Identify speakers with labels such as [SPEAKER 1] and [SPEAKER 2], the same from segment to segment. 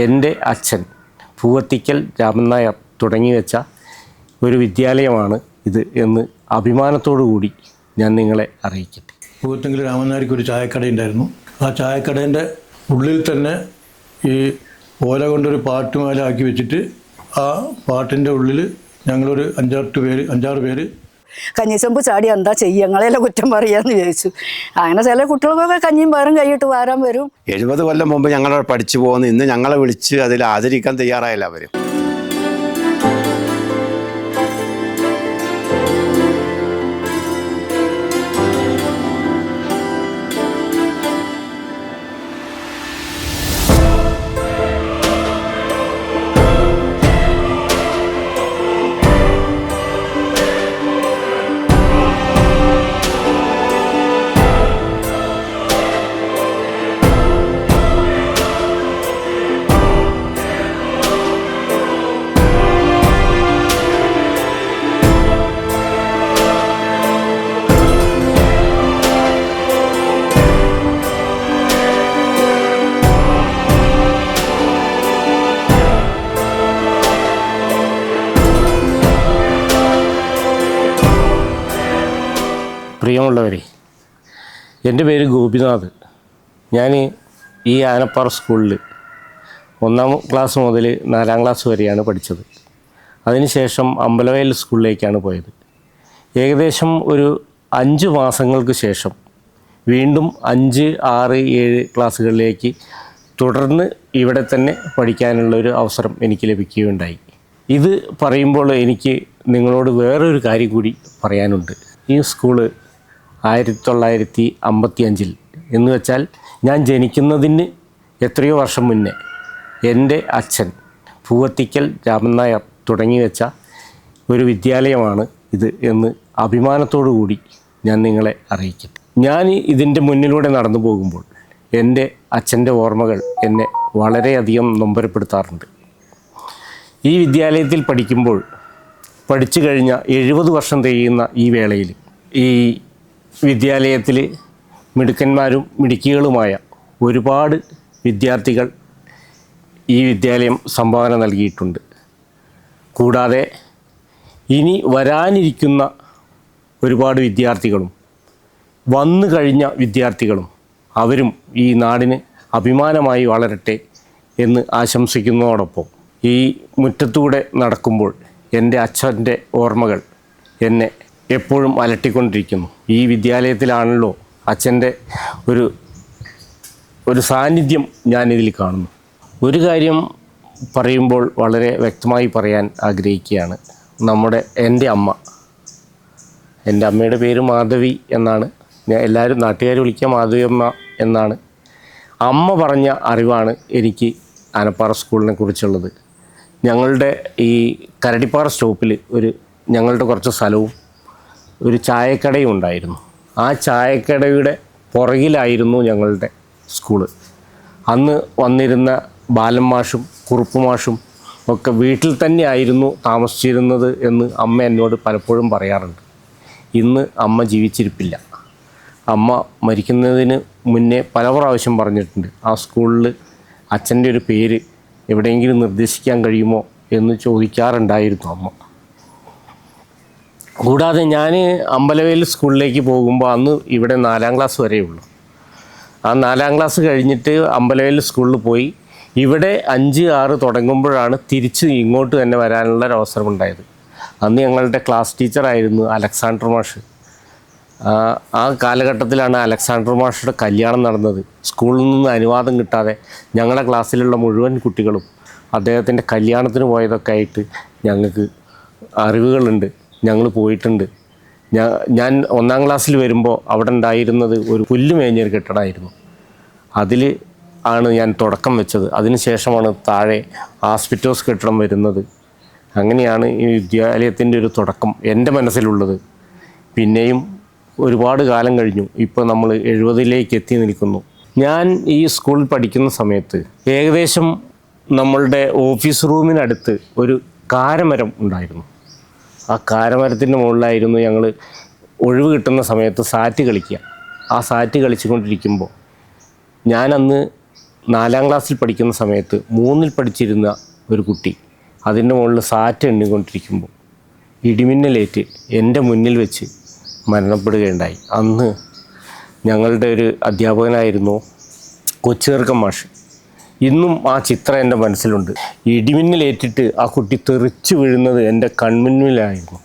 [SPEAKER 1] എന്റെ അച്ഛൻ പൂവത്തിക്കൽ രാമൻ നായർ തുടങ്ങി വെച്ച ഒരു വിദ്യാലയമാണ് ഇത് എന്ന് അഭിമാനത്തോടു കൂടി ഞാൻ നിങ്ങളെ അറിയിക്കട്ടെ.
[SPEAKER 2] പൂവത്തിങ്കൽ രാമനായർക്ക് ഒരു ചായക്കട ഉണ്ടായിരുന്നു. ആ ചായക്കടേന്റെ ഉള്ളിൽ തന്നെ ഈ ഓല കൊണ്ടൊരു പാട്ടുമാല ആക്കി വെച്ചിട്ട് ആ പാട്ടിന്റെ ഉള്ളിൽ ഞങ്ങളൊരു അഞ്ചാറ് പേര് അഞ്ചാറ് പേര്
[SPEAKER 3] കഞ്ഞിച്ചമ്പ് ചാടി എന്താ ചെയ്യുക കുറ്റം പറയാന്ന് ചോദിച്ചു. അങ്ങനെ ചില കുട്ടികൾക്കൊക്കെ കഞ്ഞിയും പയറും കൈയിട്ട് വാരാൻ വരും.
[SPEAKER 4] എഴുപത് കൊല്ലം മുമ്പ് ഞങ്ങളെ പഠിച്ചു പോകുന്നു. ഇന്ന് ഞങ്ങളെ വിളിച്ച് അതിൽ ആദരിക്കാൻ തയ്യാറായില്ല അവർ
[SPEAKER 1] പ്രിയമുള്ളവരെ എന്റെ പേര് ഗോപിനാഥ്. ഞാൻ ഈ ആനപ്പാറ സ്കൂളിൽ ഒന്നാം ക്ലാസ് മുതൽ നാലാം ക്ലാസ് വരെയാണ് പഠിച്ചത്. അതിനുശേഷം അമ്പലവയൽ സ്കൂളിലേക്കാണ് പോയത്. ഏകദേശം ഒരു അഞ്ച് മാസങ്ങൾക്ക് ശേഷം വീണ്ടും അഞ്ച് ആറ് ഏഴ് ക്ലാസ്സുകളിലേക്ക് തുടർന്ന് ഇവിടെ തന്നെ പഠിക്കാനുള്ള ഒരു അവസരം എനിക്ക് ലഭിക്കുകയുണ്ടായി. ഇത് പറയുമ്പോൾ എനിക്ക് നിങ്ങളോട് വേറൊരു കാര്യം കൂടി പറയാനുണ്ട്. ഈ സ്കൂൾ ആയിരത്തി തൊള്ളായിരത്തി അമ്പത്തി അഞ്ചിൽ എന്ന് വെച്ചാൽ ഞാൻ ജനിക്കുന്നതിന് എത്രയോ വർഷം മുന്നേ എന്റെ അച്ഛൻ പൂവത്തിക്കൽ രാമൻ നായർ തുടങ്ങി വെച്ച ഒരു വിദ്യാലയമാണ് ഇത് എന്ന് അഭിമാനത്തോടു കൂടി ഞാൻ നിങ്ങളെ അറിയിക്കും. ഞാൻ ഇതിന്റെ മുന്നിലൂടെ നടന്നു പോകുമ്പോൾ എന്റെ അച്ഛന്റെ ഓർമ്മകൾ എന്നെ വളരെയധികം നൊമ്പരപ്പെടുത്താറുണ്ട്. ഈ വിദ്യാലയത്തിൽ പഠിക്കുമ്പോൾ പഠിച്ചു കഴിഞ്ഞ എഴുപത് വർഷം തികയുന്ന ഈ വേളയിൽ ഈ വിദ്യാലയത്തിൽ മിടുക്കന്മാരും മിടുക്കികളുമായ ഒരുപാട് വിദ്യാർത്ഥികൾ ഈ വിദ്യാലയം സംഭാവന നൽകിയിട്ടുണ്ട്. കൂടാതെ ഇനി വരാനിരിക്കുന്ന ഒരുപാട് വിദ്യാർത്ഥികളും വന്നു കഴിഞ്ഞ വിദ്യാർത്ഥികളും അവരും ഈ നാടിന് അഭിമാനമായി വളരട്ടെ എന്ന് ആശംസിക്കുന്നതോടൊപ്പം ഈ മുറ്റത്തൂടെ നടക്കുമ്പോൾ എന്റെ അച്ഛന്റെ ഓർമ്മകൾ എന്നെ എപ്പോഴും അലട്ടിക്കൊണ്ടിരിക്കുന്നു. ഈ വിദ്യാലയത്തിലാണല്ലോ അച്ഛന്റെ ഒരു ഒരു സാന്നിധ്യം ഞാനിതിൽ കാണുന്നു. ഒരു കാര്യം പറയുമ്പോൾ വളരെ വ്യക്തമായി പറയാൻ ആഗ്രഹിക്കുകയാണ്. നമ്മുടെ എന്റെ അമ്മ എന്റെ അമ്മയുടെ പേര് മാധവി എന്നാണ്. ഞാൻ എല്ലാവരും നാട്ടുകാർ വിളിക്കുക മാധവി അമ്മ എന്നാണ്. അമ്മ പറഞ്ഞ അറിവാണ് എനിക്ക് ആനപ്പാറ സ്കൂളിനെ കുറിച്ചുള്ളത്. ഞങ്ങളുടെ ഈ കരടിപ്പാറ സ്റ്റോപ്പിൽ ഒരു ഞങ്ങളുടെ കുറച്ച് സ്ഥലവും ഒരു ചായക്കടയും ഉണ്ടായിരുന്നു. ആ ചായക്കടയുടെ പുറകിലായിരുന്നു ഞങ്ങളുടെ സ്കൂൾ അന്ന് വന്നിരുന്ന ബാലൻ മാഷും കുറുപ്പ് മാഷും ഒക്കെ വീട്ടിൽ തന്നെ ആയിരുന്നു താമസിച്ചിരുന്നത് എന്ന് അമ്മ എന്നോട് പലപ്പോഴും പറയാറുണ്ട്. ഇന്ന് അമ്മ ജീവിച്ചിരിപ്പില്ല. അമ്മ മരിക്കുന്നതിന് മുന്നേ പല പ്രാവശ്യം പറഞ്ഞിട്ടുണ്ട് ആ സ്കൂളിൽ അച്ഛന്റെ ഒരു പേര് എവിടെയെങ്കിലും നിർദ്ദേശിക്കാൻ കഴിയുമോ? എന്ന് ചോദിക്കാറുണ്ടായിരുന്നു അമ്മ. കൂടാതെ ഞാൻ അമ്പലവേൽ സ്കൂളിലേക്ക് പോകുമ്പോൾ അന്ന് ഇവിടെ നാലാം ക്ലാസ് വരെയുള്ളൂ ആ നാലാം ക്ലാസ് കഴിഞ്ഞിട്ട് അമ്പലവേൽ സ്കൂളിൽ പോയി. ഇവിടെ അഞ്ച് ആറ് തുടങ്ങുമ്പോഴാണ് തിരിച്ച് ഇങ്ങോട്ട് തന്നെ വരാനുള്ള ഒരു അവസരം ഉണ്ടായത്. അന്ന് ഞങ്ങളുടെ ക്ലാസ് ടീച്ചറായിരുന്നു അലക്സാണ്ടർ മാഷ്. ആ കാലഘട്ടത്തിലാണ് അലക്സാണ്ടർ മാഷയുടെ കല്യാണം നടന്നത്. സ്കൂളിൽ നിന്ന് അനുവാദം കിട്ടാതെ ഞങ്ങളുടെ ക്ലാസ്സിലുള്ള മുഴുവൻ കുട്ടികളും അദ്ദേഹത്തിന്റെ കല്യാണത്തിന് പോയതൊക്കെ ആയിട്ട് ഞങ്ങൾക്ക് അറിവുകളുണ്ട്. ഞങ്ങൾ പോയിട്ടുണ്ട്. ഞാൻ ഞാൻ ഒന്നാം ക്ലാസ്സിൽ വരുമ്പോൾ അവിടെ ഉണ്ടായിരുന്നത് ഒരു പുല്ല് മേഞ്ഞൊരു കെട്ടിടമായിരുന്നു. അതിൽ ആണ് ഞാൻ തുടക്കം വെച്ചത്. അതിനുശേഷമാണ് താഴെ ആസ്പിറ്റോസ് കെട്ടിടം വരുന്നത്. അങ്ങനെയാണ് ഈ വിദ്യാലയത്തിന്റെ ഒരു തുടക്കം എന്റെ മനസ്സിലുള്ളത്. പിന്നെയും ഒരുപാട് കാലം കഴിഞ്ഞു. ഇപ്പോൾ നമ്മൾ എഴുപതിലേക്ക് എത്തി നിൽക്കുന്നു. ഞാൻ ഈ സ്കൂളിൽ പഠിക്കുന്ന സമയത്ത് ഏകദേശം നമ്മളുടെ ഓഫീസ് റൂമിനടുത്ത് ഒരു കാരമരം ഉണ്ടായിരുന്നു. ആ കാരമരത്തിന്റെ മുകളിലായിരുന്നു ഞങ്ങൾ ഒഴിവ് കിട്ടുന്ന സമയത്ത് സാറ്റ് കളിക്കുക. ആ സാറ്റ് കളിച്ചുകൊണ്ടിരിക്കുമ്പോൾ ഞാനന്ന് നാലാം ക്ലാസ്സിൽ പഠിക്കുന്ന സമയത്ത് മൂന്നിൽ പഠിച്ചിരുന്ന ഒരു കുട്ടി അതിന്റെ മുകളിൽ സാറ്റ് എണ്ണിക്കൊണ്ടിരിക്കുമ്പോൾ ഇടിമിന്നലേറ്റ് എന്റെ മുന്നിൽ വെച്ച് മരണപ്പെടുകയുണ്ടായി. അന്ന് ഞങ്ങളുടെ ഒരു അധ്യാപകനായിരുന്നു കൊച്ചേർക്കം മാഷ്. ഇന്നും ആ ചിത്രം എന്റെ മനസ്സിലുണ്ട്. ഇടിമിന്നലേറ്റിട്ട് ആ കുട്ടി തെറിച്ചു വീഴുന്നത് എന്റെ കൺമുന്നിലായിരുന്നു.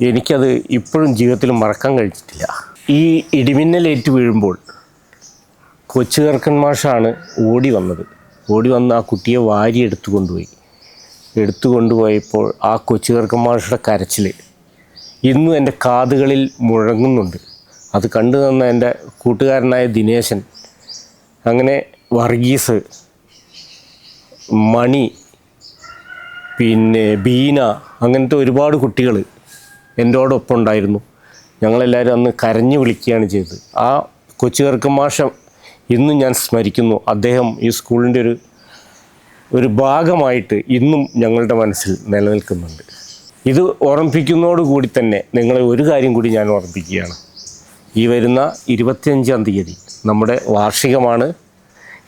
[SPEAKER 1] എനിക്കത് ഇപ്പോഴും ജീവിതത്തിൽ മറക്കാൻ കഴിഞ്ഞിട്ടില്ല. ഈ ഇടിമിന്നലേറ്റ് വീഴുമ്പോൾ കൊച്ചു കർക്കന്മാഷാണ് ഓടി വന്നത്. ഓടി വന്ന് ആ കുട്ടിയെ വാരി എടുത്തു കൊണ്ടുപോയി. എടുത്തു കൊണ്ടുപോയപ്പോൾ ആ കൊച്ചു കർക്കന്മാഷയുടെ കരച്ചിൽ ഇന്നും എന്റെ കാതുകളിൽ മുഴങ്ങുന്നുണ്ട്. അത് കണ്ടു തന്ന എന്റെ കൂട്ടുകാരനായ ദിനേശൻ അങ്ങനെ വർഗീസ് മണി പിന്നെ ബീന അങ്ങനത്തെ ഒരുപാട് കുട്ടികൾ എന്റോടൊപ്പം ഉണ്ടായിരുന്നു. ഞങ്ങളെല്ലാവരും അന്ന് കരഞ്ഞു വിളിക്കുകയാണ് ചെയ്തത്. ആ കൊച്ചു മാഷം ഇന്നും ഞാൻ സ്മരിക്കുന്നു. അദ്ദേഹം ഈ സ്കൂളിന്റെ ഒരു ഒരു ഭാഗമായിട്ട് ഇന്നും ഞങ്ങളുടെ മനസ്സിൽ നിലനിൽക്കുന്നുണ്ട്. ഇത് ഓർമ്മിപ്പിക്കുന്നതോടുകൂടി തന്നെ നിങ്ങളെ ഒരു കാര്യം കൂടി ഞാൻ ഓർമ്മിപ്പിക്കുകയാണ്. ഈ വരുന്ന ഇരുപത്തിയഞ്ചാം തീയതി നമ്മുടെ വാർഷികമാണ്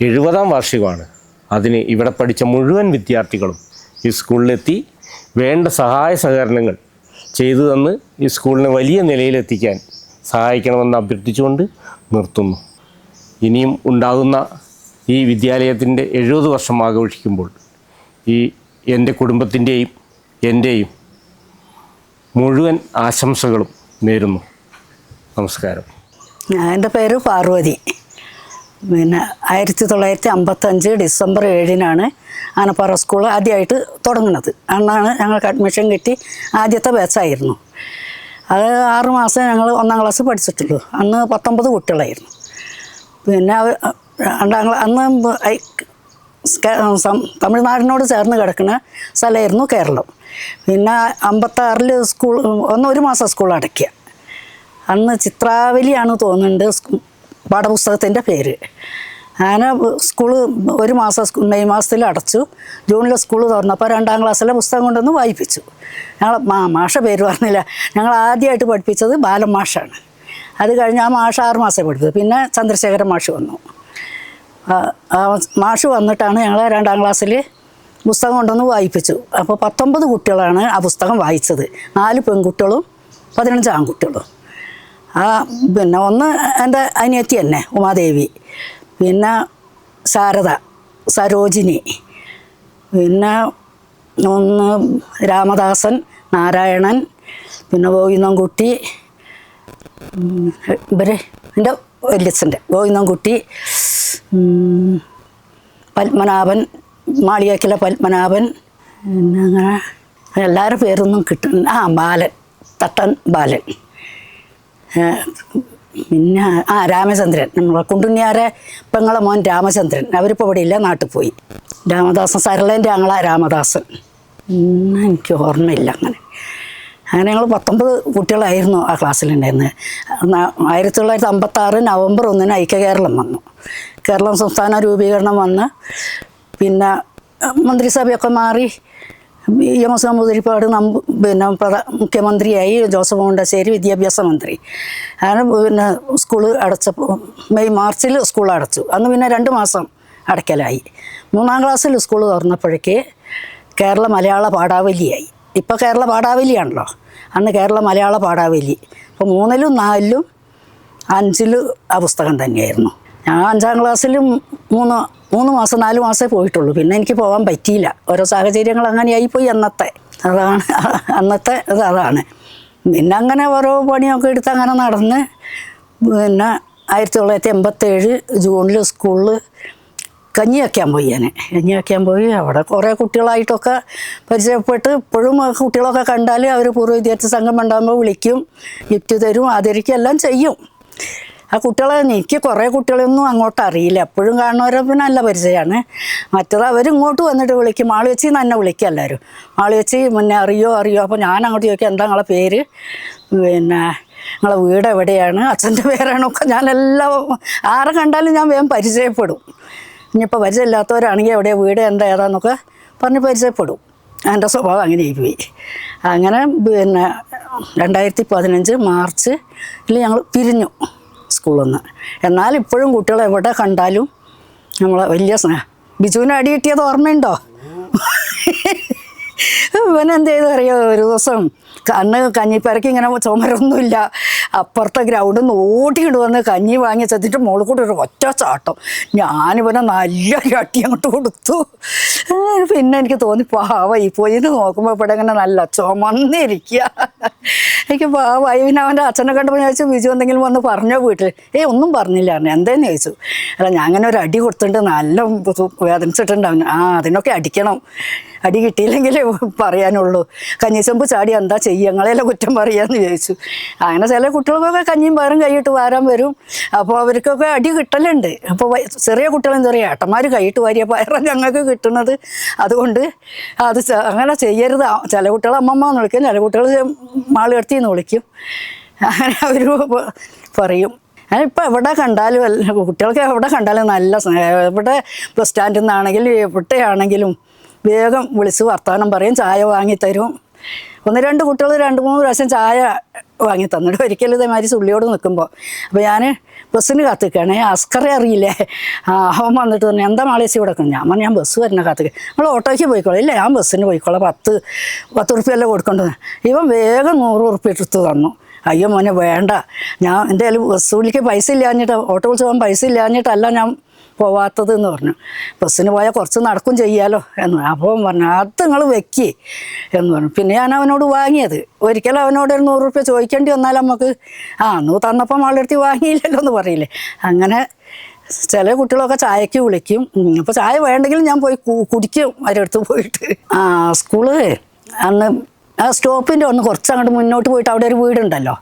[SPEAKER 1] എഴുപതാം വാർഷികമാണ്. അതിന് ഇവിടെ പഠിച്ച മുഴുവൻ വിദ്യാർത്ഥികളും ഈ സ്കൂളിലെത്തി വേണ്ട സഹായ സഹകരണങ്ങൾ ചെയ്തു തന്ന് ഈ സ്കൂളിനെ വലിയ നിലയിലെത്തിക്കാൻ സഹായിക്കണമെന്ന് അഭ്യർത്ഥിച്ചുകൊണ്ട് നിർത്തുന്നു. ഇനിയും ഉണ്ടാകുന്ന ഈ വിദ്യാലയത്തിന്റെ എഴുപത് വർഷം ആഘോഷിക്കുമ്പോൾ ഈ എന്റെ കുടുംബത്തിന്റെയും എന്റെയും മുഴുവൻ ആശംസകളും നേരുന്നു. നമസ്കാരം.
[SPEAKER 3] എന്റെ പേര് പാർവതി. പിന്നെ ആയിരത്തി തൊള്ളായിരത്തി അമ്പത്തഞ്ച് ഡിസംബർ ഏഴിനാണ് ആനപ്പാറ സ്കൂൾ ആദ്യമായിട്ട് തുടങ്ങുന്നത്. അന്നാണ് ഞങ്ങൾക്ക് അഡ്മിഷൻ കിട്ടി. ആദ്യത്തെ ബാച്ചായിരുന്നു അത് ആറുമാസം ഞങ്ങൾ ഒന്നാം ക്ലാസ് പഠിച്ചിട്ടുള്ളൂ. അന്ന് പത്തൊമ്പത് കുട്ടികളായിരുന്നു. പിന്നെ രണ്ടാം ക്ലാ അന്ന് തമിഴ്നാടിനോട് ചേർന്ന് കിടക്കുന്ന സ്ഥലമായിരുന്നു കേരളം. പിന്നെ അമ്പത്താറിൽ സ്കൂൾ ഒന്ന് ഒരു മാസം സ്കൂൾ അടയ്ക്കുക. അന്ന് ചിത്രാവലിയാണ് തോന്നുന്നുണ്ട്. പാഠപുസ്തകത്തിന്റെ പേര്. അങ്ങനെ സ്കൂൾ ഒരു മാസം മെയ് മാസത്തിൽ അടച്ചു. ജൂണിൽ സ്കൂൾ തുറന്നപ്പോൾ രണ്ടാം ക്ലാസ്സിലെ പുസ്തകം കൊണ്ടൊന്ന് വായിപ്പിച്ചു. ഞങ്ങൾ മാ മാഷ പേര് പറഞ്ഞില്ല. ഞങ്ങൾ ആദ്യമായിട്ട് പഠിപ്പിച്ചത് ബാലൻ മാഷാണ്. അത് കഴിഞ്ഞ് ആ മാഷ ആറ് മാസമേ പഠിപ്പിച്ചത്. പിന്നെ ചന്ദ്രശേഖരൻ മാഷ് വന്നു. മാഷ് വന്നിട്ടാണ് ഞങ്ങൾ രണ്ടാം ക്ലാസ്സിൽ പുസ്തകം കൊണ്ടൊന്ന് വായിപ്പിച്ചു. അപ്പോൾ പത്തൊമ്പത് കുട്ടികളാണ് ആ പുസ്തകം വായിച്ചത്. നാല് പെൺകുട്ടികളും പതിനഞ്ച് ആൺകുട്ടികളും. ആ പിന്നെ ഒന്ന് എന്റെ അനിയത്തി തന്നെ ഉമാദേവി. പിന്നെ ശാരദ സരോജിനി. പിന്നെ ഒന്ന് രാമദാസൻ നാരായണൻ പിന്നെ ഗോവിന്ദൻകുട്ടി. ഇവർ എന്റെ വല്യച്ഛന്റെ ഗോവിന്ദൻകുട്ടി പത്മനാഭൻ മാളികക്കിലെ പത്മനാഭൻ പിന്നെ അങ്ങനെ എല്ലാവരുടെ പേരൊന്നും കിട്ടും ആ ബാലൻ തട്ടൻ ബാലൻ. പിന്നെ ആ രാമചന്ദ്രൻ. നമ്മളെ കുണ്ടുണ്ണിയാരെ പെങ്ങളെ മോൻ രാമചന്ദ്രൻ. അവരിപ്പോൾ ഇവിടെ ഇല്ല നാട്ടിൽ പോയി. രാമദാസൻ സരളേന്റെ ആങ്ങള രാമദാസൻ. എനിക്ക് ഓർമ്മയില്ല അങ്ങനെ. അങ്ങനെ ഞങ്ങൾ പത്തൊമ്പത് കുട്ടികളായിരുന്നു ആ ക്ലാസ്സിലുണ്ടായിരുന്നത് ആയിരത്തി തൊള്ളായിരത്തി അമ്പത്താറ് നവംബർ ഒന്നിന് ഐക്യ കേരളം വന്നു. കേരളം സംസ്ഥാന രൂപീകരണം വന്ന് പിന്നെ മന്ത്രിസഭയൊക്കെ മാറി ഇ എം എസ് നമ്പൂതിരിപ്പാട് നമ്പ് പിന്നെ പ്രധാന മുഖ്യമന്ത്രിയായി ജോസഫ് മുണ്ടശ്ശേരി വിദ്യാഭ്യാസ മന്ത്രി. അങ്ങനെ പിന്നെ സ്കൂൾ അടച്ചപ്പോൾ മെയ് മാർച്ചിൽ സ്കൂൾ അടച്ചു. അന്ന് പിന്നെ രണ്ട് മാസം അടയ്ക്കലായി മൂന്നാം ക്ലാസ്സിൽ സ്കൂൾ തുറന്നപ്പോഴേക്ക് കേരള മലയാള പാഠാവലിയായി. ഇപ്പോൾ കേരള പാഠാവലിയാണല്ലോ. അന്ന് കേരള മലയാള പാഠാവലി. അപ്പോൾ മൂന്നിലും നാലിലും അഞ്ചിലും ആ പുസ്തകം തന്നെയായിരുന്നു. ഞാൻ അഞ്ചാം ക്ലാസ്സിലും മൂന്ന് മൂന്ന് മാസം നാല് മാസമേ പോയിട്ടുള്ളൂ. പിന്നെ എനിക്ക് പോകാൻ പറ്റിയില്ല. ഓരോ സാഹചര്യങ്ങൾ അങ്ങനെയായി പോയി അന്നത്തെ. അതാണ് അന്നത്തെ ഇത് അതാണ്. പിന്നെ അങ്ങനെ ഓരോ പണിയൊക്കെ എടുത്ത് അങ്ങനെ നടന്ന് പിന്നെ ആയിരത്തി തൊള്ളായിരത്തി എൺപത്തേഴ് ജൂണിൽ സ്കൂളിൽ കഞ്ഞി വയ്ക്കാൻ പോയി ഞാൻ. കഞ്ഞി വയ്ക്കാൻ പോയി. അവിടെ കുറേ കുട്ടികളായിട്ടൊക്കെ പരിചയപ്പെട്ട് ഇപ്പോഴും കുട്ടികളൊക്കെ കണ്ടാൽ അവർ പൂർവ വിദ്യാർത്ഥി സംഘം ഉണ്ടാകുമ്പോൾ വിളിക്കും ഗിഫ്റ്റ് തരും ആദരിക്കും എല്ലാം ചെയ്യും. ആ കുട്ടികളെ എനിക്ക് കുറേ കുട്ടികളൊന്നും അങ്ങോട്ട് അറിയില്ല. എപ്പോഴും കാണുന്നവരെ പിന്നെ നല്ല പരിചയമാണ്. മറ്റത് അവരിങ്ങോട്ട് വന്നിട്ട് വിളിക്കും. ആൾ വെച്ച് തന്നെ വിളിക്കുക എല്ലാവരും. ആൾ വെച്ച് മുന്നേ അറിയോ അറിയോ? അപ്പോൾ ഞാൻ അങ്ങോട്ട് ചോദിക്കും എന്താ നിങ്ങളെ പേര്? പിന്നെ നിങ്ങളെ വീട് എവിടെയാണ്? അച്ഛന്റെ പേരാണൊക്കെ ഞാനെല്ലാം ആരെ കണ്ടാലും ഞാൻ വേഗം പരിചയപ്പെടും. ഇനിയിപ്പോൾ പരിചയമില്ലാത്തവരാണെങ്കിൽ എവിടെ വീട് എന്താ ഏതാന്നൊക്കെ പറഞ്ഞ് പരിചയപ്പെടും. എന്റെ സ്വഭാവം അങ്ങനെ പോയി അങ്ങനെ പിന്നെ രണ്ടായിരത്തി പതിനഞ്ച് മാർച്ചിൽ ഞങ്ങൾ പിരിഞ്ഞു. സ്കൂളിൽ നിന്ന് എന്നാൽ ഇപ്പോഴും കുട്ടികൾ എവിടെ കണ്ടാലും നമ്മളെ വലിയ സ്നേഹം ബിജുവിന് അടി കിട്ടിയത് ഓർമ്മയുണ്ടോ? ഇവനെന്ത് ചെയ്തറിയോ ഒരു ദിവസം അന്ന് കഞ്ഞിപ്പരക്ക് ഇങ്ങനെ ചുമരൊന്നുമില്ല. അപ്പുറത്തെ ഗ്രൗണ്ടിൽ നിന്ന് ഓടിയിട്ട് വന്ന് കഞ്ഞി വാങ്ങി ചെത്തിട്ട് മോളിൽ കൂടെ ഒരു ഒറ്റ ചാട്ടം. ഞാനിവനെ നല്ല ചട്ടി അങ്ങോട്ട് കൊടുത്തു. പിന്നെ എനിക്ക് തോന്നി പാവ ഈ പോയി എന്ന് നോക്കുമ്പോൾ ഇവിടെ ഇങ്ങനെ നല്ല ചുമന്നിരിക്കുക എനിക്ക് പാവായി. പിന്നെ അവന്റെ അച്ഛനെ കണ്ടപ്പോൾ ചോദിച്ചു ബിജു എന്തെങ്കിലും വന്ന് പറഞ്ഞോ വീട്ടിൽ ഏയ് ഒന്നും പറഞ്ഞില്ല. പറഞ്ഞു എന്തേന്ന്? ചോദിച്ചു. അല്ല ഞാൻ അങ്ങനെ ഒരു അടി കൊടുത്തിട്ടുണ്ട് നല്ല വേദനിച്ചിട്ടുണ്ട് അവന്. ആ അതിനൊക്കെ അടിക്കണം. അടി കിട്ടിയില്ലെങ്കിൽ പറയാനുള്ളൂ. കഞ്ഞിച്ചമ്പ് ചാടി എന്താ ചെയ്യുക ഞങ്ങളെല്ലാം കുറ്റം പറയാന്ന് ചോദിച്ചു. അങ്ങനെ ചില കുട്ടികൾക്കൊക്കെ കഞ്ഞിയും പയറും കൈയിട്ട് വാരാൻ വരും. അപ്പോൾ അവർക്കൊക്കെ അടി കിട്ടലുണ്ട്. അപ്പോൾ ചെറിയ കുട്ടികളും പറയുക ഏട്ടന്മാർ കൈയിട്ട് വാരിയ പയറാണ് ഞങ്ങൾക്ക് കിട്ടുന്നത്. അതുകൊണ്ട് അത് അങ്ങനെ ചെയ്യരുത്. ചില കുട്ടികൾ അമ്മമ്മ എന്ന് വിളിക്കും ചില കുട്ടികൾ മാളുകടത്തി എന്ന് വിളിക്കും. അങ്ങനെ അവർ പറയും. ഇപ്പം എവിടെ കണ്ടാലും കുട്ടികൾക്ക് എവിടെ കണ്ടാലും നല്ല എവിടെ ബസ് സ്റ്റാൻഡിൽ നിന്നാണെങ്കിലും എവിടെയാണെങ്കിലും വേഗം വിളിച്ച് വർത്തമാനം പറയും ചായ വാങ്ങിത്തരും ഒന്ന് രണ്ട് കുട്ടികൾ രണ്ട് മൂന്ന് പ്രാവശ്യം ചായ വാങ്ങി തന്നിട്ട് ഒരിക്കലും ഇതേമാതിരി സുള്ളിയോട് നിൽക്കുമ്പോൾ അപ്പോൾ ഞാൻ ബസ്സിന് കാത്തിക്കുകയാണ് അസ്കറെ അറിയില്ലേ? ആ അവൻ വന്നിട്ട് പറഞ്ഞു എന്താ മാളേച്ചി നിൽക്കുന്നത്?" ഞാൻ പറഞ്ഞു ഞാൻ ബസ് വരണ കാത്തിക്കുക നമ്മൾ ഓട്ടോയ്ക്ക് പോയിക്കോളാം. ഇല്ല ഞാൻ ബസ്സിന് പോയിക്കോളാം. പത്ത് പത്ത് ഉറുപ്പ്യല്ലേ കൊടുക്കേണ്ടത്? ഇവൻ വേഗം നൂറ് ഉറുപ്പ്യ എടുത്ത് തന്നു. അയ്യോ മോനെ വേണ്ട. ഞാൻ എന്റെ കയ്യിൽ ബസ് വിളിക്ക് പൈസ ഇല്ലാഞ്ഞിട്ട് ഓട്ടോ വിളിച്ച് പോകാൻ പൈസ ഇല്ലാഞ്ഞിട്ടല്ല ഞാൻ പോവാത്തത് എന്ന് പറഞ്ഞു. ബസ്സിന് പോയാൽ കുറച്ച് നടക്കും ചെയ്യാലോ എന്ന്. അപ്പോൾ പറഞ്ഞു അത് നിങ്ങൾ വെക്കി എന്ന് പറഞ്ഞു. പിന്നെ ഞാൻ അവനോട് വാങ്ങിയത്. ഒരിക്കലും അവനോട് ഒരു നൂറ് റുപ്യ ചോദിക്കേണ്ടി വന്നാൽ നമുക്ക് ആ നൂ തന്നപ്പം ആളെടുത്ത് വാങ്ങിയില്ലല്ലോ എന്ന് പറയില്ലേ. അങ്ങനെ ചില കുട്ടികളൊക്കെ ചായക്ക് വിളിക്കും. അപ്പോൾ ചായ വേണ്ടെങ്കിൽ ഞാൻ പോയി കുടിക്കും അവരടുത്ത് പോയിട്ട്. ആ സ്കൂൾ അന്ന് ആ സ്റ്റോപ്പിന്റെ ഒന്ന് കുറച്ച് അങ്ങോട്ട് മുന്നോട്ട് പോയിട്ട് അവിടെ ഒരു വീടുണ്ടല്ലോ.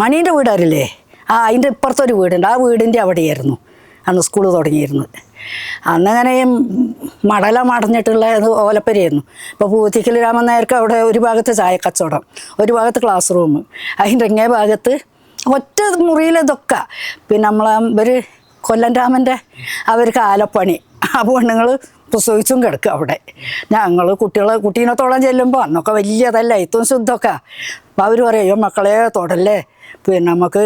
[SPEAKER 3] മണീന്റെ വീടാരില്ലേ? ആ അതിന്റെ ഇപ്പുറത്തൊരു വീടുണ്ട്. ആ വീടിന്റെ അവിടെയായിരുന്നു. അന്ന് സ്കൂൾ തുടങ്ങിയിരുന്നത് അന്നങ്ങനെയും മടല മടഞ്ഞിട്ടുള്ള ഓലപ്പരിയായിരുന്നു. ഇപ്പോൾ പൂത്തിക്കൽ രാമൻ നായർക്ക് അവിടെ ഒരു ഭാഗത്ത് ചായക്കച്ചവടം ഒരു ഭാഗത്ത് ക്ലാസ് റൂം അതിന്റെ ഇങ്ങേ ഭാഗത്ത് ഒറ്റ മുറിയിലതൊക്കെ പിന്നെ നമ്മളെ ഇവർ കൊല്ലം രാമന്റെ അവർക്ക് ആലപ്പണി. ആ പെണ്ണുങ്ങൾ പ്രസവിച്ചും കിടക്കുക അവിടെ. ഞങ്ങൾ കുട്ടികളെ കുട്ടീനത്തോളം ചെല്ലുമ്പോൾ അന്നൊക്കെ വലിയതല്ല ഏറ്റവും ശുദ്ധമൊക്കെ അപ്പോൾ അവർ പറയും "അയ്യോ മക്കളെ തൊടല്ലേ? പിന്നെ നമുക്ക്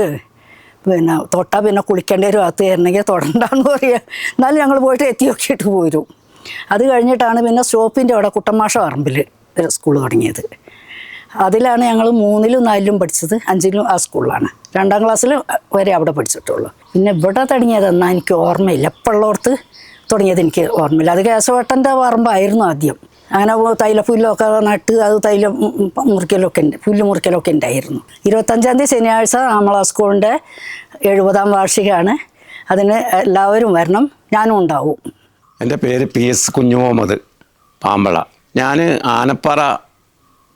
[SPEAKER 3] പിന്നെ തൊട്ടാൽ പിന്നെ കുളിക്കേണ്ട ഒരു അകത്ത് കയറണമെങ്കിൽ തൊടണ്ടെന്ന് പറയുക എന്നാലും ഞങ്ങൾ പോയിട്ട് എത്തി നോക്കിയിട്ട് പോരും. അത് കഴിഞ്ഞിട്ടാണ് പിന്നെ സ്റ്റോപ്പിന്റെ അവിടെ കുട്ടമാഷ പറമ്പിൽ സ്കൂൾ തുടങ്ങിയത്. അതിലാണ് ഞങ്ങൾ മൂന്നിലും നാലിലും പഠിച്ചത് അഞ്ചിലും ആ സ്കൂളിലാണ്. രണ്ടാം ക്ലാസ്സിൽ വരെ അവിടെ പഠിച്ചിട്ടുള്ളൂ. പിന്നെ ഇവിടെ തുടങ്ങിയത് എന്നാ എനിക്ക് ഓർമ്മയില്ല. എപ്പോഴുള്ളോർത്ത് തുടങ്ങിയത് എനിക്ക് ഓർമ്മയില്ല. അത് കേശവട്ടന്റെ പറമ്പായിരുന്നു ആദ്യം. അങ്ങനെ തൈലപ്പുല്ലൊക്കെ നട്ട് അത് തൈല മുറിക്കലൊക്കെ ഉണ്ട് പുല്ല് മുറിക്കലൊക്കെ ഉണ്ടായിരുന്നു ഇരുപത്തഞ്ചാം തീയതി ശനിയാഴ്ച നമ്മളെ സ്കൂളിന്റെ എഴുപതാം വാർഷികമാണ് അതിന് എല്ലാവരും വരണം. ഞാനും ഉണ്ടാവും.
[SPEAKER 4] എന്റെ പേര് പി എസ് കുഞ്ഞു മുഹമ്മദ് പാമ്പള ഞാൻ ആനപ്പാറ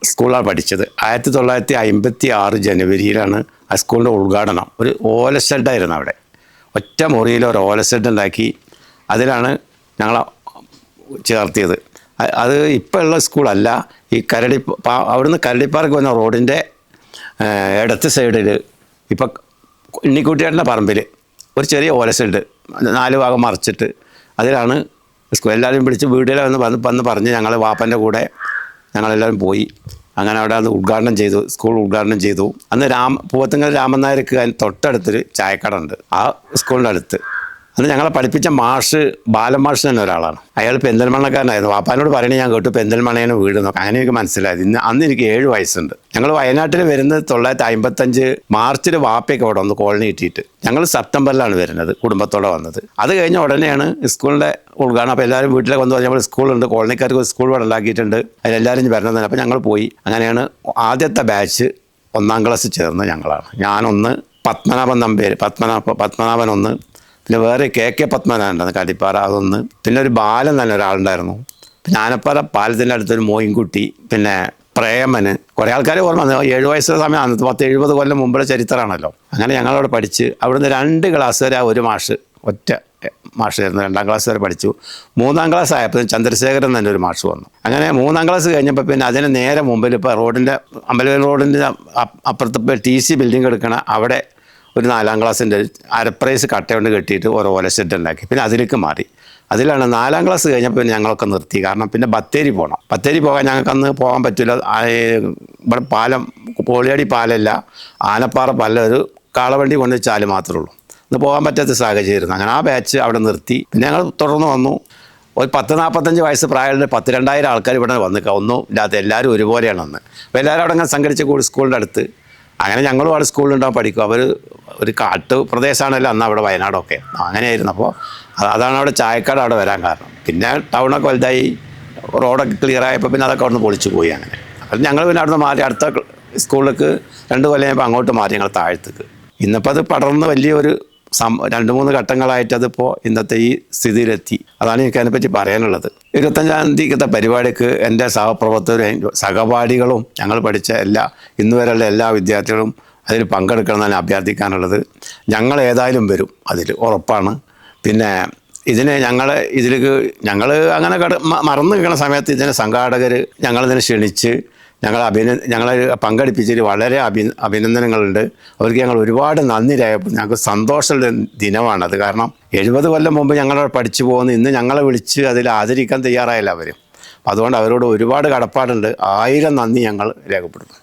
[SPEAKER 4] സ്കൂളാണ് പഠിച്ചത്. ആയിരത്തി തൊള്ളായിരത്തി അമ്പത്തി ആറ് ജനുവരിയിലാണ് ആ സ്കൂളിന്റെ ഉദ്ഘാടനം. ഒരു ഓല ഷെഡായിരുന്നു അവിടെ. ഒറ്റ മുറിയിൽ ഒരു ഓല ഷെഡ് ഉണ്ടാക്കി അതിലാണ് ഞങ്ങളെ ചേർത്തിയത്. അത് ഇപ്പോൾ ഉള്ള സ്കൂളല്ല. ഈ കരടി അവിടുന്ന് കരടിപ്പാറക്ക് വന്ന റോഡിന്റെ ഇടത്ത് സൈഡിൽ ഇപ്പം ഉണ്ണിക്കുട്ടിയേട്ടന്റെ പറമ്പിൽ ഒരു ചെറിയ ഓലസുണ്ട് നാല് ഭാഗം മറിച്ചിട്ട് അതിലാണ് സ്കൂൾ എല്ലാവരും പിടിച്ച് വീട്ടിൽ വന്ന് വന്ന് വന്ന് പറഞ്ഞ് ഞങ്ങൾ വാപ്പന്റെ കൂടെ ഞങ്ങളെല്ലാവരും പോയി. അങ്ങനെ അവിടെ അത് ഉദ്ഘാടനം ചെയ്തു സ്കൂൾ ഉദ്ഘാടനം ചെയ്തു. അന്ന് രാമ പൂവത്തുങ്കൽ രാമൻ നായർക്ക് തൊട്ടടുത്തൊരു ചായക്കട ഉണ്ട്. ആ സ്കൂളിന്റെ അടുത്ത്. അന്ന് ഞങ്ങളെ പഠിപ്പിച്ച മാഷ് ബാലമാഷ് തന്നെ ഒരാളാണ്. അയാൾ പെന്തൽമണ്ണക്കാരനായിരുന്നു വാപ്പാനോട് പറയണേ ഞാൻ കേട്ടു പെന്തൽമണ്ണേനെ വീട് നോക്കാം അങ്ങനെ എനിക്ക് മനസ്സിലായത്. ഇന്ന് അന്ന് എനിക്ക് ഏഴ് വയസ്സുണ്ട്. ഞങ്ങൾ വയനാട്ടിൽ വരുന്നത് തൊള്ളായിരത്തി അമ്പത്തഞ്ച് മാർച്ചിൽ വാപ്പയൊക്കെ അവിടെ വന്ന് കോളനി കിട്ടിയിട്ട്. ഞങ്ങൾ സെപ്റ്റംബറിലാണ് വരുന്നത് കുടുംബത്തോടെ വന്നത്. അത് കഴിഞ്ഞ ഉടനെയാണ് സ്കൂളിന്റെ ഉദ്ഘാടനം. അപ്പോൾ എല്ലാവരും വീട്ടിലേക്ക് വന്ന് പറഞ്ഞാൽ സ്കൂളുണ്ട് കോളനിക്കാർക്ക് സ്കൂൾ ഇവിടെ ഉണ്ടാക്കിയിട്ടുണ്ട്. അതിലെല്ലാവരും വരണത് അപ്പോൾ ഞങ്ങൾ പോയി. അങ്ങനെയാണ് ആദ്യത്തെ ബാച്ച് ഒന്നാം ക്ലാസ് ചേർന്ന് ഞങ്ങളാണ്. ഞാനൊന്ന് പത്മനാഭൻ നമ്പേര് പത്മനാഭ പത്മനാഭൻ ഒന്ന് പിന്നെ വേറെ കെ കെ പത്മനാഭൻ കടിപ്പാറ അതൊന്ന്. പിന്നെ ഒരു ബാലൻ തന്നെ ഒരാളുണ്ടായിരുന്നു. പിന്നെ ആനപ്പാറ പാലത്തിന്റെ അടുത്തൊരു മോയിൻകുട്ടി പിന്നെ പ്രേമന്. കുറേ ആൾക്കാർ ഓർമ്മ ഏഴു വയസ്സുള്ള സമയം അന്നത്തെ പത്ത് എഴുപത് കൊല്ലം മുമ്പുള്ള ചരിത്രമാണല്ലോ. അങ്ങനെ ഞങ്ങളവിടെ പഠിച്ച് അവിടുന്ന് രണ്ട് ക്ലാസ് വരെ ഒരു മാഷ് ഒറ്റ മാഷായിരുന്നു രണ്ടാം ക്ലാസ് വരെ പഠിച്ചു. മൂന്നാം ക്ലാസ് ആയപ്പോൾ ചന്ദ്രശേഖരൻ തന്നെ ഒരു മാഷ് വന്നു. അങ്ങനെ മൂന്നാം ക്ലാസ് കഴിഞ്ഞപ്പോൾ പിന്നെ അതിന് നേരെ മുമ്പിൽ ഇപ്പോൾ റോഡിന്റെ അമ്പലവേൽ റോഡിന്റെ അപ്പുറത്ത് ടി സി ബിൽഡിംഗ് എടുക്കണ അവിടെ ഒരു നാലാം ക്ലാസ്സിന്റെ അരപ്രൈസ് കട്ട കൊണ്ട് കെട്ടിയിട്ട് ഓരോ ഓല ഷെഡ് ഉണ്ടാക്കി. പിന്നെ അതിലേക്ക് മാറി. അതിലാണ് നാലാം ക്ലാസ് കഴിഞ്ഞപ്പോൾ പിന്നെ ഞങ്ങളൊക്കെ നിർത്തി. കാരണം പിന്നെ ബത്തേരി പോകണം ബത്തേരി പോകാൻ ഞങ്ങൾക്ക് അന്ന് പോകാൻ പറ്റില്ല. ഇവിടെ പാലം പോളിയാടി പാലല്ല. ആനപ്പാറ പാലം ഒരു കാളവണ്ടി കൊണ്ട് വെച്ചാൽ മാത്രമേ ഉള്ളൂ. ഇന്ന് പോകാൻ പറ്റാത്ത സാഹചര്യമായിരുന്നു. അങ്ങനെ ആ ബാച്ച് അവിടെ നിർത്തി. പിന്നെ ഞങ്ങൾ തുടർന്ന് വന്നു. ഒരു പത്ത് നാൽപ്പത്തഞ്ച് വയസ്സ് പ്രായമുള്ള പത്ത് രണ്ടായിരം ആൾക്കാർ ഇവിടെ വന്നിക്കുക ഒന്നും ഇല്ലാത്ത എല്ലാവരും ഒരുപോലെയാണ് അന്ന്. അപ്പോൾ എല്ലാവരും അവിടെ അങ്ങനെ സംഘടിച്ച് സ്കൂളിന്റെ അടുത്ത്. അങ്ങനെ ഞങ്ങളും അവിടെ സ്കൂളിലുണ്ടാവും പഠിക്കും. അവർ ഒരു കാട്ട് പ്രദേശമാണല്ലോ അന്ന് അവിടെ വയനാടൊക്കെ. അങ്ങനെയായിരുന്നു. അപ്പോൾ അതാണ് അവിടെ ചായക്കാട് അവിടെ വരാൻ കാരണം. പിന്നെ ടൗണൊക്കെ വലുതായി റോഡൊക്കെ ക്ലിയർ ആയപ്പോൾ പിന്നെ അതൊക്കെ അവിടെ നിന്ന് പൊളിച്ചു പോയി അങ്ങനെ. അപ്പം ഞങ്ങൾ പിന്നെ അവിടെ നിന്ന് മാറി അടുത്ത സ്കൂളിലേക്ക് രണ്ട് കൊല്ലം അങ്ങോട്ട് മാറി ഞങ്ങൾ താഴത്തേക്ക്. ഇന്നിപ്പോൾ അത് പടർന്ന് വലിയൊരു രണ്ട് മൂന്ന് ഘട്ടങ്ങളായിട്ട് ഇന്നത്തെ ഈ സ്ഥിതിയിലെത്തി. അതാണ് എനിക്ക് അതിനെപ്പറ്റി പറയാനുള്ളത്. ഇരുപത്തഞ്ചാം തീയതിക്കത്തെ പരിപാടിക്ക് എന്റെ സഹപ്രവർത്തകരും സഹപാഠികളും ഞങ്ങൾ പഠിച്ച എല്ലാ ഇന്ന് വരെയുള്ള എല്ലാ വിദ്യാർത്ഥികളും അതിൽ പങ്കെടുക്കണമെന്നാണ് അഭ്യർത്ഥിക്കാനുള്ളത്. ഞങ്ങൾ ഏതായാലും വരും അതിൽ ഉറപ്പാണ്. പിന്നെ ഇതിനെ ഞങ്ങൾ ഇതിലേക്ക് ഞങ്ങൾ അങ്ങനെ കട മറന്നു നിൽക്കുന്ന സമയത്ത് ഇതിനെ സംഘാടകർ ഞങ്ങളിതിനെ ക്ഷണിച്ച് ഞങ്ങൾ അഭിന ഞങ്ങളെ പങ്കെടുപ്പിച്ചതിൽ വളരെ അഭി അഭിനന്ദനങ്ങളുണ്ട്. അവർക്ക് ഞങ്ങൾ ഒരുപാട് നന്ദി രേഖപ്പെടും ഞങ്ങൾക്ക് സന്തോഷമുള്ള ദിനമാണത് കാരണം എഴുപത് കൊല്ലം മുമ്പ് ഞങ്ങൾ പഠിച്ചു പോകുന്ന ഇന്ന് ഞങ്ങളെ വിളിച്ച് അതിൽ ആദരിക്കാൻ തയ്യാറായില്ല അവർ അതുകൊണ്ട് അവരോട് ഒരുപാട് കടപ്പാടുണ്ട്. ആയിരം നന്ദി ഞങ്ങൾ രേഖപ്പെടുത്തുന്നു.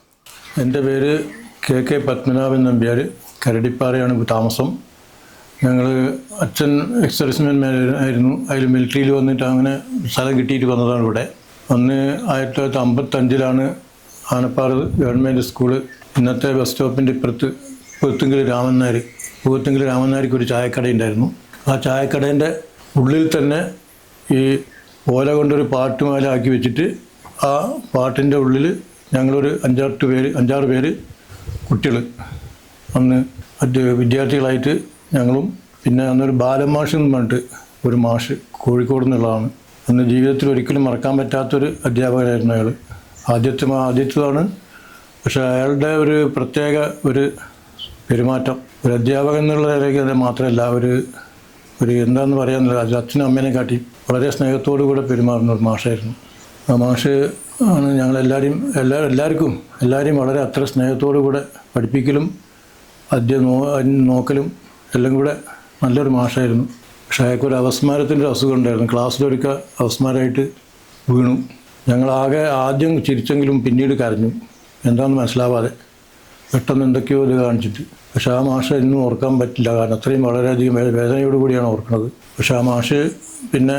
[SPEAKER 2] എന്റെ പേര് കെ കെ പത്മനാഭൻ നമ്പ്യാർ. കരടിപ്പാറയാണ് താമസം. ഞങ്ങൾ അച്ഛൻ എക്സർവിസ്മെൻ ആയിരുന്നു അതിൽ മിലിറ്ററിയിൽ വന്നിട്ട് അങ്ങനെ സ്ഥലം കിട്ടിയിട്ട് വന്നതാണ് ഇവിടെ. അന്ന് ആയിരത്തി തൊള്ളായിരത്തി അമ്പത്തഞ്ചിലാണ് ആനപ്പാറ ഗവൺമെന്റ് സ്കൂൾ ഇന്നത്തെ ബസ് സ്റ്റോപ്പിന്റെ ഇപ്പുറത്ത് പൂത്തുങ്കിൽ രാമൻ നായർ പൂത്തുങ്കിൽ ഒരു ചായക്കടയുണ്ടായിരുന്നു ആ ചായക്കടേന്റെ ഉള്ളിൽ തന്നെ ഈ ഓല കൊണ്ടൊരു പാട്ടുമാല ആക്കി വെച്ചിട്ട് ആ പാട്ടിന്റെ ഉള്ളിൽ ഞങ്ങളൊരു അഞ്ചാറ് പേര് അഞ്ചാറ് പേര് കുട്ടികൾ അന്ന് വിദ്യാർത്ഥികളായിട്ട് ഞങ്ങളും പിന്നെ അന്നൊരു ബാലമാഷ് എന്ന് പറഞ്ഞിട്ട് ഒരു മാഷ് കോഴിക്കോട് നിന്നുള്ളതാണ്. അന്ന് ജീവിതത്തിൽ ഒരിക്കലും മറക്കാൻ പറ്റാത്തൊരു അധ്യാപകനായിരുന്നു അയാൾ ആദ്യത്തെ ആദ്യത്തതാണ്. പക്ഷേ അയാളുടെ ഒരു പ്രത്യേക ഒരു പെരുമാറ്റം. ഒരു അധ്യാപകൻ എന്നുള്ള നിലയ്ക്ക് മാത്രമല്ല ഒരു ഒരു എന്താണെന്ന് പറയാനില്ല അത് അച്ഛനും അമ്മേനെ കാട്ടി വളരെ സ്നേഹത്തോടു കൂടെ പെരുമാറുന്ന ഒരു മാഷായിരുന്നു. ആ മാഷ് ആണ് ഞങ്ങളെല്ലാവരെയും എല്ലാ എല്ലാവർക്കും എല്ലാവരെയും വളരെ അത്ര സ്നേഹത്തോടു കൂടെ പഠിപ്പിക്കലും അധ്യ നോ നോക്കലും എല്ലാം കൂടെ നല്ലൊരു മാഷായിരുന്നു. പക്ഷേ അയാൾക്കൊരു അവസ്മാരത്തിന്റെ അസുഖം ഉണ്ടായിരുന്നു. ക്ലാസ്സിലൊരുക്ക അവസ്മാരമായിട്ട് വീണു. ഞങ്ങളാകെ ആദ്യം ചിരിച്ചെങ്കിലും പിന്നീട് കരഞ്ഞു. എന്താണെന്ന് മനസ്സിലാവാതെ പെട്ടെന്ന് എന്തൊക്കെയോ ഇത് കാണിച്ചിട്ട്. പക്ഷെ ആ മാഷ് ഇന്നും ഓർക്കാൻ പറ്റില്ല. കാരണം അത്രയും വളരെയധികം വേദനയോട് കൂടിയാണ് ഓർക്കുന്നത്. പക്ഷെ ആ മാഷ് പിന്നെ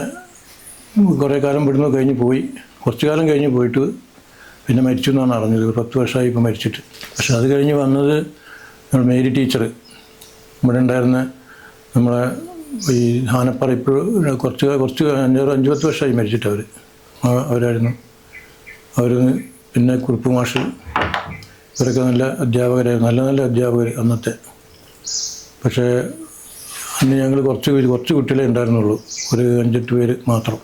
[SPEAKER 2] കുറേ കാലം ഇവിടുന്ന് കഴിഞ്ഞ് പോയി. കുറച്ചു കാലം കഴിഞ്ഞ് പോയിട്ട് പിന്നെ മരിച്ചു എന്നാണ് അറിഞ്ഞത്. പത്ത് വർഷമായി ഇപ്പോൾ മരിച്ചിട്ട്. പക്ഷെ അത് കഴിഞ്ഞ് വന്നത് നമ്മുടെ മേരി ടീച്ചർ. ഇവിടെ ഉണ്ടായിരുന്ന നമ്മളെ ഈ ആനപ്പാറ ഇപ്പോൾ കുറച്ച് കുറച്ച് അഞ്ചാറ് അഞ്ച് പത്ത് വർഷമായി മരിച്ചിട്ട് അവർ അവരായിരുന്നു. അവർ പിന്നെ കുറുപ്പ് മാഷ് ഇവരൊക്കെ നല്ല അധ്യാപകരായിരുന്നു. നല്ല നല്ല അധ്യാപകർ അന്നത്തെ. പക്ഷേ അന്ന് ഞങ്ങൾ കുറച്ച് പേര് കുറച്ച് കുട്ടികളെ ഉണ്ടായിരുന്നുള്ളൂ. ഒരു അഞ്ചെട്ട് പേര് മാത്രം.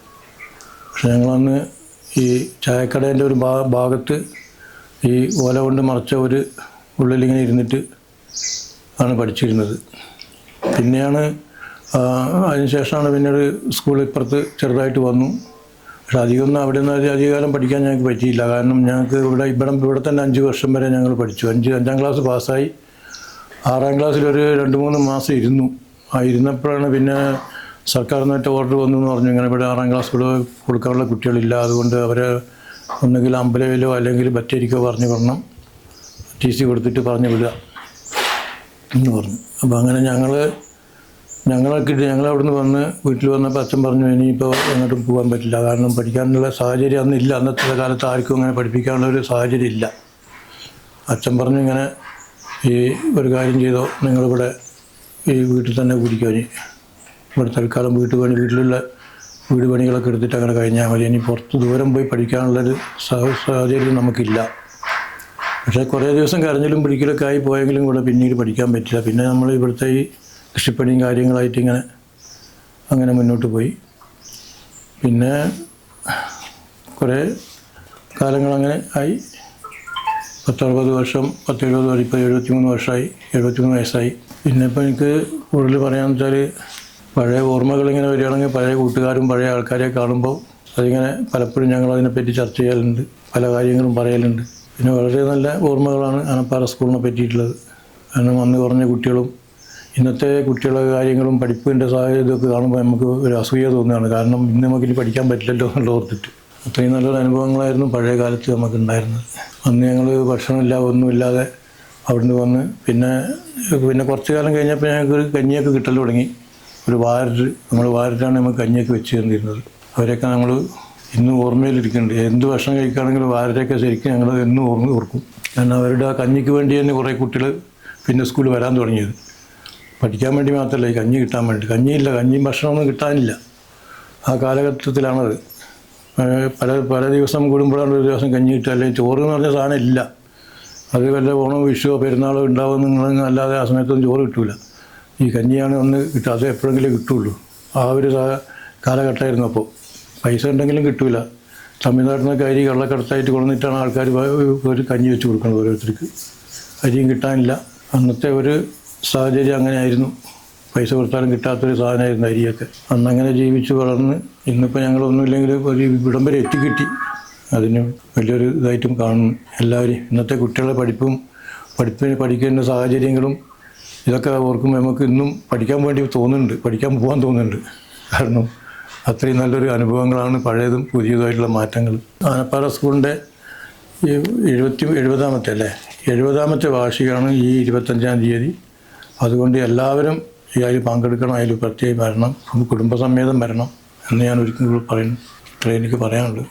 [SPEAKER 2] പക്ഷെ ഞങ്ങളന്ന് ഈ ചായക്കടേന്റെ ഒരു ഭാ ഭാഗത്ത് ഈ ഓല കൊണ്ട് മറച്ച ഒരു ഉള്ളിലിങ്ങനെ ഇരുന്നിട്ട് ആണ് പഠിച്ചിരുന്നത്. പിന്നെയാണ് അതിനുശേഷമാണ് പിന്നീട് സ്കൂൾ ഇപ്പുറത്ത് ചെറുതായിട്ട് വന്നു. പക്ഷെ അധികമൊന്നും അവിടെ നിന്ന് അധികകാലം പഠിക്കാൻ ഞങ്ങൾക്ക് പറ്റിയില്ല. കാരണം ഞങ്ങൾക്ക് ഇവിടെ ഇവിടെ ഇവിടെ തന്നെ അഞ്ച് വർഷം വരെ ഞങ്ങൾ പഠിച്ചു. അഞ്ച് അഞ്ചാം ക്ലാസ് പാസ്സായി. ആറാം ക്ലാസ്സിൽ ഒരു രണ്ട് മൂന്ന് മാസം ഇരുന്നു. ആ ഇരുന്നപ്പോഴാണ് പിന്നെ സർക്കാർ നിന്നിട്ട് ഓർഡർ വന്നു എന്ന് പറഞ്ഞു. ഇങ്ങനെ ഇവിടെ ആറാം ക്ലാസ് ഇവിടെ കൊടുക്കാനുള്ള കുട്ടികളില്ല. അതുകൊണ്ട് അവരെ ഒന്നുകിൽ അമ്പലയിലോ അല്ലെങ്കിൽ ബറ്റേരിക്കോ പറഞ്ഞു വിടണം. ടി സി കൊടുത്തിട്ട് പറഞ്ഞു വിടുക എന്ന് പറഞ്ഞു. അപ്പോൾ അങ്ങനെ ഞങ്ങൾ ഞങ്ങളൊക്കെ ഞങ്ങൾ അവിടുന്ന് വന്ന് വീട്ടിൽ വന്നപ്പോൾ അച്ഛൻ പറഞ്ഞു ഇനിയിപ്പോൾ എങ്ങോട്ടും പോകാൻ പറ്റില്ല. കാരണം പഠിക്കാനുള്ള സാഹചര്യം അന്നില്ല അന്നത്തെ കാലത്ത് ആർക്കും അങ്ങനെ പഠിപ്പിക്കാനുള്ള ഒരു സാഹചര്യം ഇല്ല. അച്ഛൻ പറഞ്ഞു ഇങ്ങനെ ഈ ഒരു കാര്യം ചെയ്തോ. നിങ്ങളിവിടെ ഈ വീട്ടിൽ തന്നെ കുടിക്കോ ഇനി. ഇവിടെ തൽക്കാലം വീട്ടു പണി വീട്ടിലുള്ള വീട് പണികളൊക്കെ എടുത്തിട്ട് അങ്ങനെ കഴിഞ്ഞാൽ മതി. ഇനി പുറത്ത് ദൂരം പോയി പഠിക്കാനുള്ളൊരു സാഹ- സാഹചര്യം നമുക്കില്ല. പക്ഷേ കുറേ ദിവസം കരഞ്ഞിലും പിടിക്കലൊക്കെ ആയി പോയെങ്കിലും കൂടെ പിന്നീട് പഠിക്കാൻ പറ്റില്ല. പിന്നെ നമ്മൾ ഇവിടുത്തെ ഈ കൃഷിപ്പണിയും കാര്യങ്ങളായിട്ട് ഇങ്ങനെ അങ്ങനെ മുന്നോട്ട് പോയി. പിന്നെ കുറേ കാലങ്ങളങ്ങനെ ആയി. പത്തറുപത് വർഷം പത്തെഴുപത് വർഷം ഇപ്പോൾ എഴുപത്തിമൂന്ന് വർഷമായി എഴുപത്തിമൂന്ന് വയസ്സായി. പിന്നെ ഇപ്പോൾ എനിക്ക് കൂടുതൽ പറയാമെന്ന് വെച്ചാൽ പഴയ ഓർമ്മകൾ ഇങ്ങനെ വരികയാണെങ്കിൽ പഴയ കൂട്ടുകാരും പഴയ ആൾക്കാരെ കാണുമ്പോൾ അതിങ്ങനെ പലപ്പോഴും ഞങ്ങൾ അതിനെപ്പറ്റി ചർച്ച ചെയ്യലുണ്ട് പല കാര്യങ്ങളും പറയലുണ്ട്. പിന്നെ വളരെ നല്ല ഓർമ്മകളാണ് അനപ്പാറ സ്കൂളിനെ പറ്റിയിട്ടുള്ളത്. കാരണം അന്ന് കുറഞ്ഞ കുട്ടികളും ഇന്നത്തെ കുട്ടികളെ കാര്യങ്ങളും പഠിപ്പിന്റെ സാഹചര്യമൊക്കെ കാണുമ്പോൾ നമുക്ക് ഒരു അസൂയ തോന്നുകയാണ്. കാരണം ഇന്ന് നമുക്കിനി പഠിക്കാൻ പറ്റില്ലല്ലോ എന്നുള്ള ഓർത്തിട്ട്. അത്രയും നല്ലൊരു അനുഭവങ്ങളായിരുന്നു പഴയ കാലത്ത് നമുക്ക് ഉണ്ടായിരുന്നത് അന്ന് ഞങ്ങൾ ഭക്ഷണമില്ല ഒന്നുമില്ലാതെ അവിടുന്ന് വന്ന് പിന്നെ പിന്നെ കുറച്ച് കാലം കഴിഞ്ഞപ്പോൾ ഞങ്ങൾക്ക് ഒരു കഞ്ഞിയൊക്കെ കിട്ടൽ തുടങ്ങി. ഒരു വാരറ്റ് നമ്മൾ വാരറ്റാണ് നമുക്ക് കഞ്ഞിയൊക്കെ വെച്ച് തന്നിരുന്നത്. അവരൊക്കെ നമ്മൾ ഇന്നും ഓർമ്മയിലിരിക്കുന്നുണ്ട്. എന്ത് ഭക്ഷണം കഴിക്കുകയാണെങ്കിലും വാരറ്റൊക്കെ ശരിക്കും ഞങ്ങൾ എന്നും ഓർമ്മ ഓർക്കും. കാരണം അവരുടെ ആ കഞ്ഞിക്ക് വേണ്ടി തന്നെ കുറേ കുട്ടികൾ പിന്നെ സ്കൂളിൽ വരാൻ തുടങ്ങിയത്. പഠിക്കാൻ വേണ്ടി മാത്രമല്ല ഈ കഞ്ഞി കിട്ടാൻ വേണ്ടി. കഞ്ഞിയില്ല കഞ്ഞിയും ഭക്ഷണമൊന്നും കിട്ടാനില്ല. ആ കാലഘട്ടത്തിലാണത്. പല പല ദിവസം കൂടുമ്പോഴാണ് ഒരു ദിവസം കഞ്ഞി കിട്ടുക. അല്ലെങ്കിൽ ചോറ് എന്ന് പറഞ്ഞ സാധനം ഇല്ല. അത് വല്ല ഓണോ വിഷുവോ പെരുന്നാളോ ഉണ്ടാവും നിങ്ങൾ അല്ലാതെ ആ സമയത്തൊന്നും ചോറ് കിട്ടൂല. ഈ കഞ്ഞിയാണ് ഒന്ന് കിട്ടുക. അത് എപ്പോഴെങ്കിലും കിട്ടുള്ളൂ. ആ ഒരു കാലഘട്ടമായിരുന്നു അപ്പോൾ. പൈസ ഉണ്ടെങ്കിലും കിട്ടില്ല തമിഴ്നാട്ടിൽ നിന്നൊക്കെ അരി കള്ളക്കടത്തായിട്ട് കൊണ്ടുവന്നിട്ടാണ് ആൾക്കാർ ഒരു കഞ്ഞി വെച്ച് കൊടുക്കുന്നത് ഓരോരുത്തർക്ക്. അരിയും കിട്ടാനില്ല. അന്നത്തെ ഒരു സാഹചര്യം അങ്ങനെയായിരുന്നു. പൈസ കൊടുത്താലും കിട്ടാത്തൊരു സാധനമായിരുന്നു അരിയൊക്കെ. അന്ന് അങ്ങനെ ജീവിച്ച് വളർന്ന് ഇന്നിപ്പോൾ ഞങ്ങളൊന്നുമില്ലെങ്കിൽ ഒരു ഇവിടം വരെ എത്തിക്കിട്ടി. അതിന് വലിയൊരു ഇതായിട്ടും കാണുന്നു. എല്ലാവരും ഇന്നത്തെ കുട്ടികളെ പഠിപ്പും പഠിപ്പിന് പഠിക്കേണ്ട സാഹചര്യങ്ങളും ഇതൊക്കെ ഓർക്കുമ്പോൾ നമുക്ക് ഇന്നും പഠിക്കാൻ വേണ്ടി തോന്നുന്നുണ്ട്. പഠിക്കാൻ പോകാൻ തോന്നുന്നുണ്ട്. കാരണം അത്രയും നല്ലൊരു അനുഭവങ്ങളാണ് പഴയതും പുതിയതുമായിട്ടുള്ള മാറ്റങ്ങൾ. ആനപ്പാറ സ്കൂളിന്റെ ഈ എഴുപത്തി എഴുപതാമത്തെ അല്ലേ? എഴുപതാമത്തെ വാർഷികമാണ് ഈ ഇരുപത്തഞ്ചാം തീയതി. അതുകൊണ്ട് എല്ലാവരും ഈ അതിൽ പങ്കെടുക്കണം അതിൽ പ്രത്യേകം വരണം കുടുംബസമേതം വരണം എന്ന് ഞാൻ ഒരിക്കലും കൂടി പറയുന്നു. ഇത്രയും എനിക്ക് പറയാനുള്ളൂ.